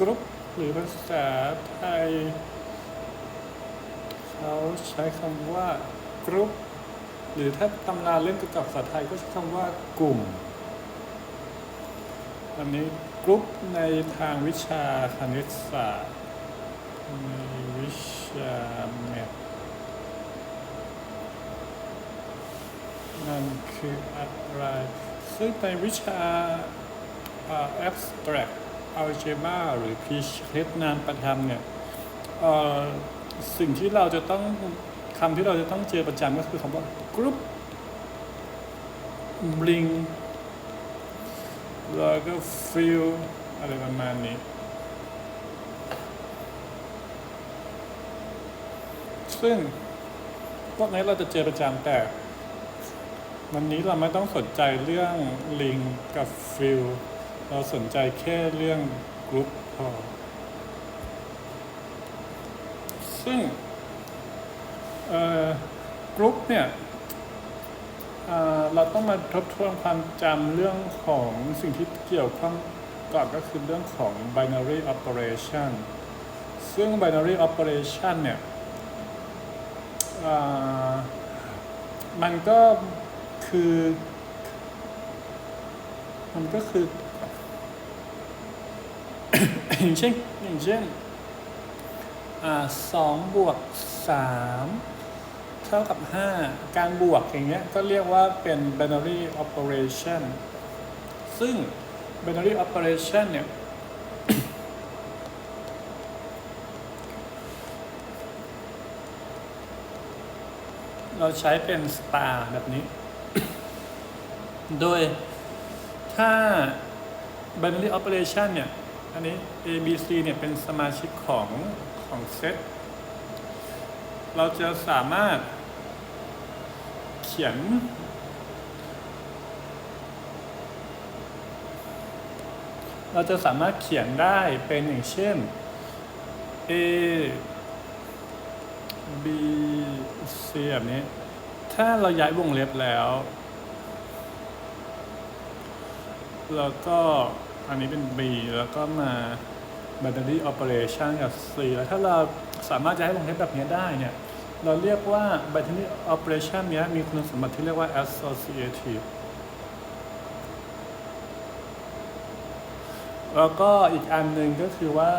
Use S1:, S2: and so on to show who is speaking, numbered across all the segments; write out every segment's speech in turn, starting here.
S1: กรุ๊ปหรือภาษาไทยเขาใช้คำว่ากรุ๊ปหรือถ้าตำราเล่มเกี่ยวกับภาษาไทยก็ใช้คำว่ากลุ่ม อันนี้กรุ๊ปในทางวิชาคณิตศาสตร์ในวิชาแมทนั่นคืออะไรซึ่งในวิชา อ่า abstract algebra หรือพีเชนามประธรรมเนี่ยสิ่งที่เราจะต้องคำที่เราจะต้องเจอประจำก็คือคำว่า group bring แล้วก็ feel อะไรประมาณนี้ซึ่งพวกนี้เราจะเจอประจำแต่ วันนี้เราไม่ต้องสนใจเรื่องลิงกับฟิล เราสนใจแค่เรื่องกรุ๊ปพอ ซึ่งกรุ๊ปเนี่ยเเราต้องมาทบทวนความจำเรื่องของสิ่งที่เกี่ยวข้องก่อนก็คือเรื่องของ binary operation ซึ่ง binary operation เนี่ยมันก็คือ มันก็คือ อย่างเช่นอย่างเช่นสองบวกสามเท่ากับห้าการบวกอย่างเงี้ยก็เรียกว่าเป็น binary operation ซึ่ง binary operation เนี่ยเราใช้เป็น star แบบนี้ โดยถ้า binary operation เนี่ย อันนี้ A B C เนี่ยเป็นสมาชิกของของเซต เราจะสามารถเขียน เราจะสามารถเขียนได้เป็นอย่างเช่น A B C แบบนี้ ถ้าเราย้ายวงเล็บแล้ว แล้วก็ อันนี้เป็น B แล้วก็มา binary operation กับ C แล้วถ้าเราสามารถจะให้วงเล็บแบบนี้ได้เนี่ย เราเรียกว่า binary operation เนี้ยมีคุณสมบัติที่เรียกว่า associative แล้วก็อีกอันหนึ่งก็คือว่า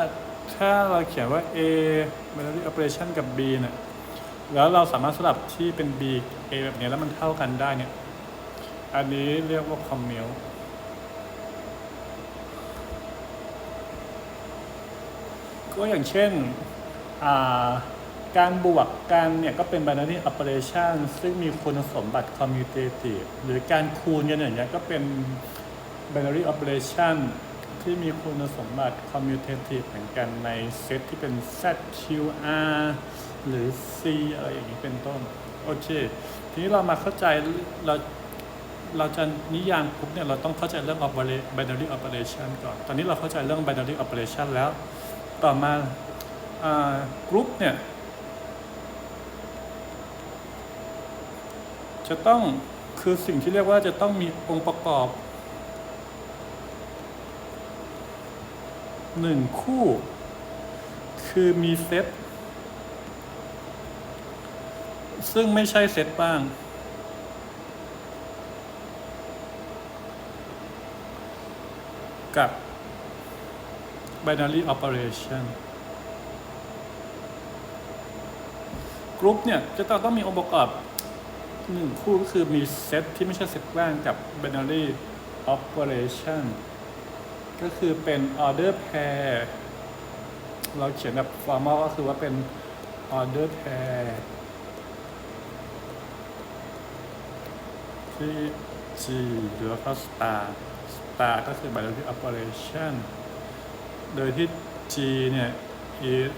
S1: ถ้าเราเขียนว่า A binary operation กับ B เนี่ยแล้วเราสามารถสลับที่เป็น B A แบบนี้แล้วมันเท่ากันได้เนี่ย อันนี้เรียกว่า commute ก็อย่างเช่น การบวกกันเนี่ยก็เป็น binary operation ซึ่งมีคุณสมบัติ commutative หรือการคูณกันอย่างเงี้ยก็เป็น binary operation ที่มีคุณสมบัติ commutative เหมือนกันในเซตที่เป็น ZQR หรือ C อะไรอย่างนี้เป็นต้น โอเค ทีนี้เรามาเข้าใจเราเราจะนิยามกรุ๊ปเนี่ยเราต้องเข้าใจเรื่อง binary operation ก่อน ตอนนี้เราเข้าใจเรื่อง binary operation แล้ว ต่อมากรุ๊ปเนี่ย จะต้องคือสิ่งที่เรียกว่าจะต้องมีองค์ประกอบหนึ่งคู่ คือมีเซตซึ่งไม่ใช่เซตบ้าง กับ binary operation กรุ๊ปเนี่ยจะต้องต้องมีองค์ประกอบหนึ่งคู่ก็คือมีเซตที่ไม่ใช่เซตว่างกับ binary operation ก็คือเป็น order pair เราเขียนแบบ formal ก็คือว่าเป็น order pair ที่ G หรือว่าก็ star star ก็คือ binary operation โดยที่ G เนี่ย is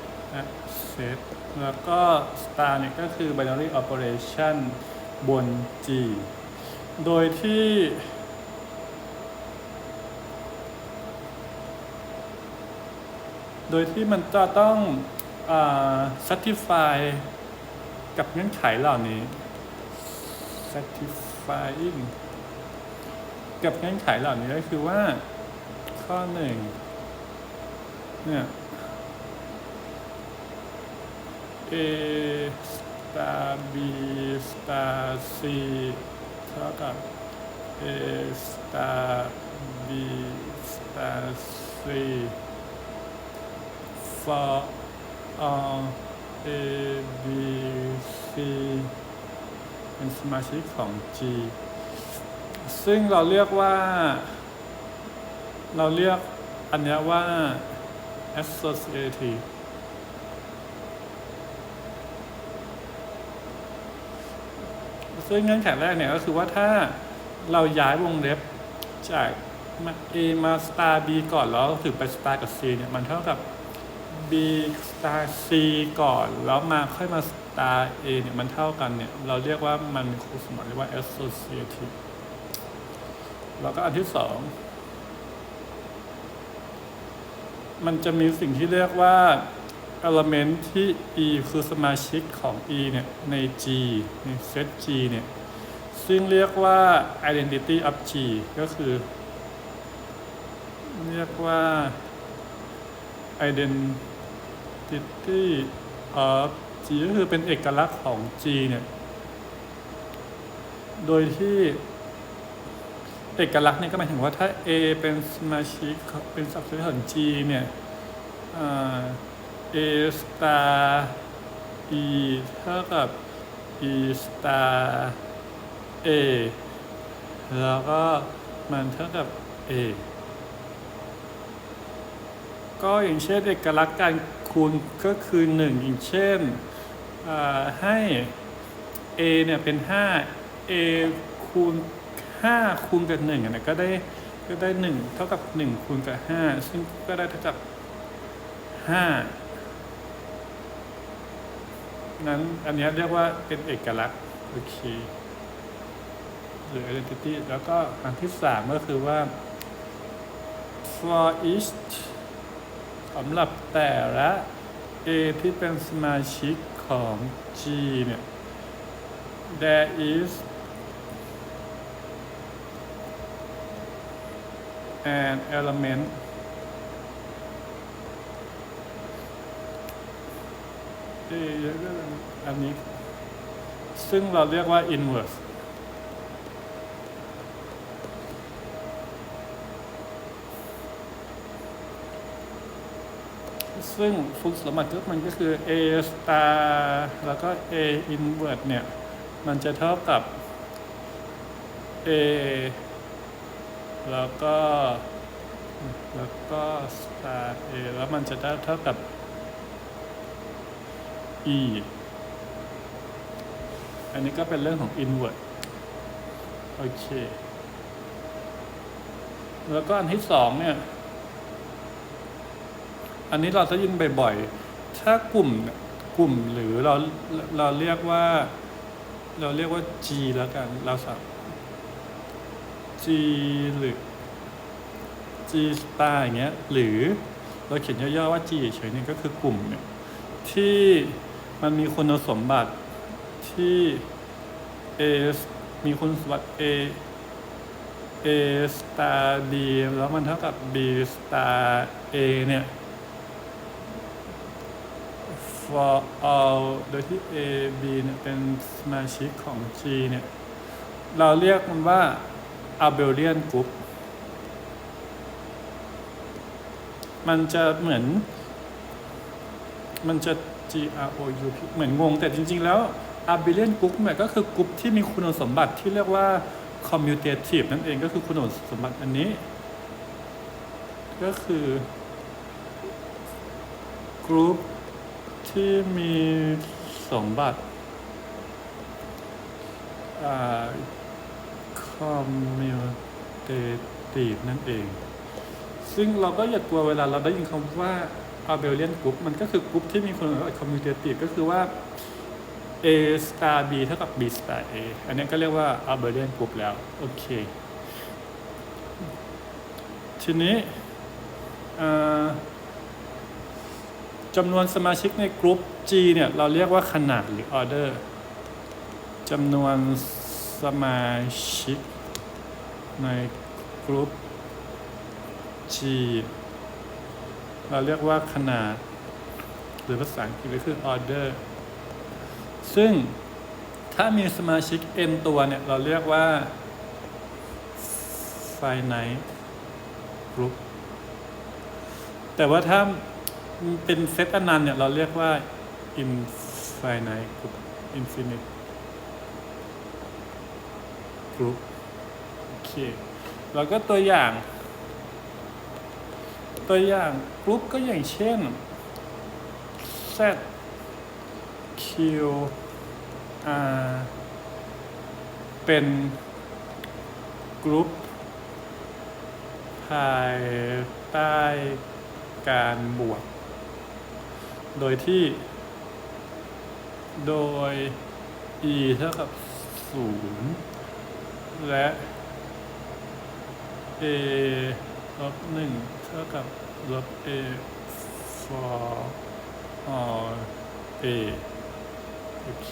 S1: set แล้วก็ star เนี่ยก็คือ binary operation บน G โดยที่โดยที่มันจะต้องอ่า satisfy กับเงื่อนไขเหล่านี้ satisfying กับเงื่อนไขเหล่านี้ก็คือว่าข้อหนึ่ง เนี่ย A star B star C เท่ากับ A star B star C for all A B C เป็นสมาชิกของ G ซึ่งเราเรียกว่า เราเรียกอันนี้ว่า associative ซึ่งเงื่อนไขแรกเนี่ยก็คือว่าถ้าเราย้ายวงเล็บจาก A มา star B ก่อนแล้วถึงไป star กับ C เนี่ยมันเท่ากับ B star C ก่อนแล้วมาค่อยมา star A เนี่ยมันเท่ากันเนี่ยเราเรียกว่ามันคุณสมบัติเรียกว่า associative แล้วก็อันที่สอง มันจะมีสิ่งที่เรียกว่า element ที่ e คือสมาชิกของ e เนี่ย ใน g ในเซต g เนี่ย ซึ่งเรียกว่า identity of g ก็คือ เรียกว่า identity of g ก็คือเป็นเอกลักษณ์ของ g เนี่ย โดยที่ เอกลักษณ์เนี่ยก็หมายถึงว่าถ้า A เป็นสมาชิกของเป็นสับสนของ G เนี่ยอ่า A star E เท่ากับ E star A แล้วก็มันเท่ากับ A ก็อย่างเช่นเอกลักษณ์การคูณก็คือหนึ่งอย่างเช่นให้ A เนี่ยเป็น 5 A คูณ 5คูณกับ1อะนะก็ได้ก็ได้ 1 เท่ากับ 1 คูณกับ 5 ซึ่งก็ได้เท่ากับ 5 นั้นอันนี้เรียกว่าเป็นเอกลักษณ์โอเคหรือ identity แล้วก็อันที่ 3 ก็คือว่า for each สำหรับแต่ละ A ที่เป็นสมาชิกของ G เนี่ย there is an element อันนี้ ซึ่งเราเรียกว่า inverse ซึ่งคุณสมบัติก็มันก็คือ A star แล้วก็ A inverse เนี่ย มันจะเท่ากับ A แล้วก็ แล้วก็ star A แล้วมันจะได้เท่ากับ E อันนี้ก็เป็นเรื่องของ inverse โอเค แล้วก็อันที่สองเนี่ย อันนี้เราจะยินบ่อยๆ ถ้ากลุ่มกลุ่มหรือเราเราเรียกว่า เราเรียกว่า G แล้วกัน เราสับ G หรือ G star อย่างเงี้ยหรือเราเขียนย่อๆว่า G เฉยๆนี่ก็คือกลุ่มเนี่ยที่มันมีคุณสมบัติที่ A มีคุณสมบัติ A A star B แล้วมันเท่ากับ B star A เนี่ย for all โดยที่ A B เนี่ยเป็นสมาชิกของ G เนี่ย เราเรียกมันว่า abelian group มันจะเหมือน มันจะ G R O U P เหมือนงง แต่จริง ๆ แล้ว abelian group เนี่ยก็คือกลุ่มที่มีคุณสมบัติที่เรียกว่า commutative นั่นเองก็คือคุณสมบัติอันนี้ ก็คือกรุ๊ปที่มีสมบัติ อ่า commutative นั่นเอง ซึ่งเราก็อย่ากลัวเวลาเราได้ยินคำว่า abelian group มันก็คือกรุ๊ปที่มีคุณสมบัติ commutative ก็คือว่า A star B เท่ากับ B star A อันนี้ก็เรียกว่า abelian group แล้ว โอเค ทีนี้จำนวนสมาชิกในกลุ่ม G เนี่ย เราเรียกว่าขนาดหรือ order จำนวน สมาชิก ในกลุ่ม G เราเรียกว่าขนาด หรือภาษาอังกฤษก็คือ order ซึ่งถ้ามีสมาชิก n ตัวเนี่ย เราเรียกว่า finite group แต่ว่าถ้าเป็นเซตอนันต์เนี่ย เราเรียกว่า infinite group infinite group โอเค แล้วก็ตัวอย่าง ตัวอย่างกรุ๊ปก็อย่างเช่น Z Q R เป็นกรุ๊ปภายใต้การบวก โดยที่ โดย e เท่ากับ0 และ a ลบหนึ่งเท่ากับลบ a for all a โอเค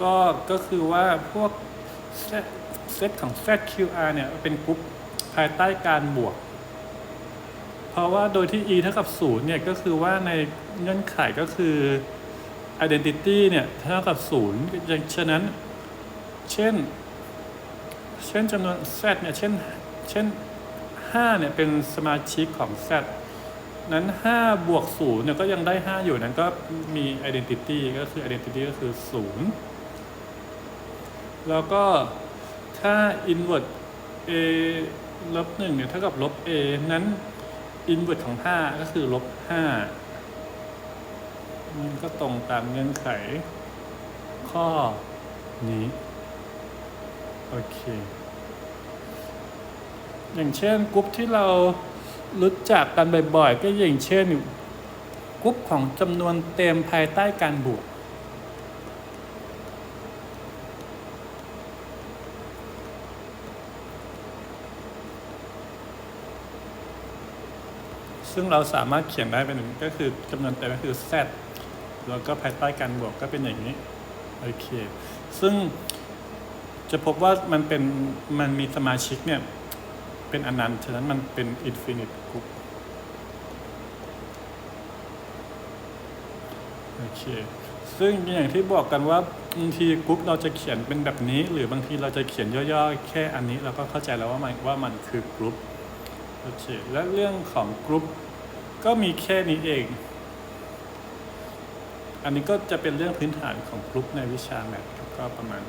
S1: ก็ก็คือว่าพวกเซตของ ZQR เนี่ยเป็นกรุ๊ปภายใต้การบวก เพราะว่าโดยที่ e เท่ากับ 0 เนี่ย ก็คือว่าในเงื่อนไขก็คือ identity เนี่ย เท่ากับ 0 ฉะนั้น เช่น เช่นจำนวน z เนี่ยเช่นเช่น5เนี่ยเป็นสมาชิกของ z นั้น 5 บวก0เนี่ยก็ยังได้ 5 อยู่นั้นก็มี identity ก็คือ identity ก็คือ 0 แล้วก็ถ้า inverse a ลบ1เนี่ยเท่ากับลบ a นั้น inverse ของ 5 ก็คือลบ 5 มันก็ตรงตามเงื่อนไขข้อนี้ โอเค อย่างเช่นกรุ๊ปที่เรารู้จักกันบ่อยๆ ก็อย่างเช่นกรุ๊ปของจำนวนเต็มภายใต้การบวกซึ่งเราสามารถเขียนได้เป็นอย่งก็คือจำนวนเต็มก็คือ z แล้วก็ภายใต้การบวกก็เป็นอย่างนี้ โอเค ซึ่ง จะพบว่ามันเป็นมันมีสมาชิกเนี่ย เป็นอนันต์ฉะนั้นมันเป็นอินฟินิตกรุ๊ปโอเค ซึ่งอย่างที่บอกกันว่าบางทีกรุ๊ปเราจะเขียนเป็นแบบนี้ หรือบางทีเราจะเขียนย่อๆ แค่อันนี้เราก็เข้าใจแล้วว่ามันว่ามันคือกรุ๊ปโอเค และเรื่องของกรุ๊ปก็มีแค่นี้เอง อันนี้ก็จะเป็นเรื่องพื้นฐานของกรุ๊ปในวิชาแมทก็ประมาณ